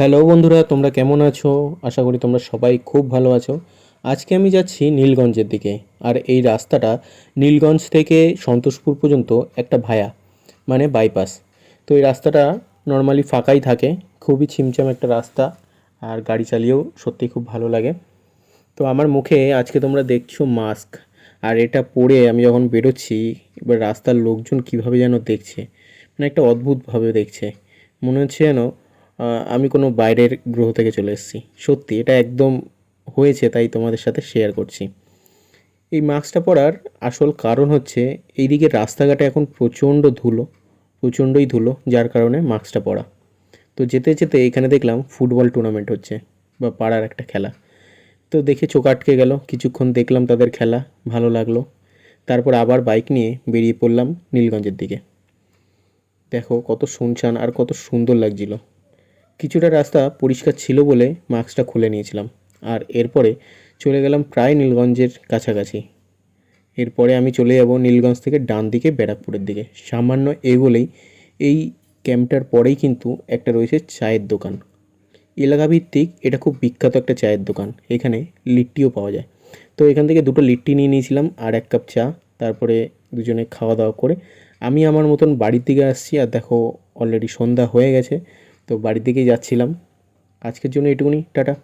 Hello বন্ধুরা, তোমরা কেমন আছো? আশা করি তোমরা সবাই খুব ভালো আছো। আজকে আমি যাচ্ছি নীলগঞ্জের দিকে, আর এই রাস্তাটা নীলগঞ্জ থেকে সন্তোষপুর পর্যন্ত একটা ভায়া মানে বাইপাস তো এই রাস্তাটা নর্মালি ফাঁকাই থাকে, খুবই ছিমছাম একটা রাস্তা, আর গাড়ি চালিয়েও সত্যি খুব ভালো লাগে। তো আমার মুখে আজকে তোমরা দেখছ মাস্ক আর এটা পরে আমি যখন বেরোচ্ছি, এবার রাস্তার লোকজন কীভাবে যেন দেখছে মানে একটা অদ্ভুতভাবে দেখছে। মনে হচ্ছে যেন আমি কোনো বাইরের গ্রহ থেকে চলে এসেছি। সত্যি, এটা একদম হয়েছে, তাই তোমাদের সাথে শেয়ার করছি। এই মাস্কটা পরার আসল কারণ হচ্ছে, এইদিকে রাস্তাঘাটে এখন প্রচণ্ড ধুলো, প্রচণ্ডই ধুলো, যার কারণে মাস্কটা পরা। তো যেতে যেতে এখানে দেখলাম ফুটবল টুর্নামেন্ট হচ্ছে, বা পাড়ার একটা খেলা। তো দেখে চোখ আটকে গেল, কিছুক্ষণ দেখলাম তাদের খেলা, ভালো লাগল। তারপর আবার বাইক নিয়ে বেরিয়ে পড়লাম নীলগঞ্জের দিকে। দেখো কত শুনশান আর কত সুন্দর লাগছিল। কিছুটা রাস্তা পরিষ্কার ছিল বলে মাস্কটা খুলে নিয়েছিলাম। আর এরপরে চলে গেলাম প্রায় নীলগঞ্জের কাছাকাছি। এরপরে আমি চলে যাব নীলগঞ্জ থেকে ডান দিকে ব্যারাকপুরের দিকে। সামান্য এগোলেই এই ক্যাম্পটার পরেই কিন্তু একটা রয়েছে চায়ের দোকান। এলাকাভিত্তিক এটা খুব বিখ্যাত একটা চায়ের দোকান। এখানে লিট্টিও পাওয়া যায়। তো এখান থেকে দুটো লিট্টি নিয়ে নিয়েছিলাম আর এক কাপ চা। তারপরে দুজনে খাওয়া দাওয়া করে আমি আমার মতন বাড়ির দিকে আসছি। আর দেখো অলরেডি সন্ধ্যা হয়ে গেছে। তো বাড়ির দিকেই যাচ্ছিলাম। আজকের জন্য এটুকুনি টাটা।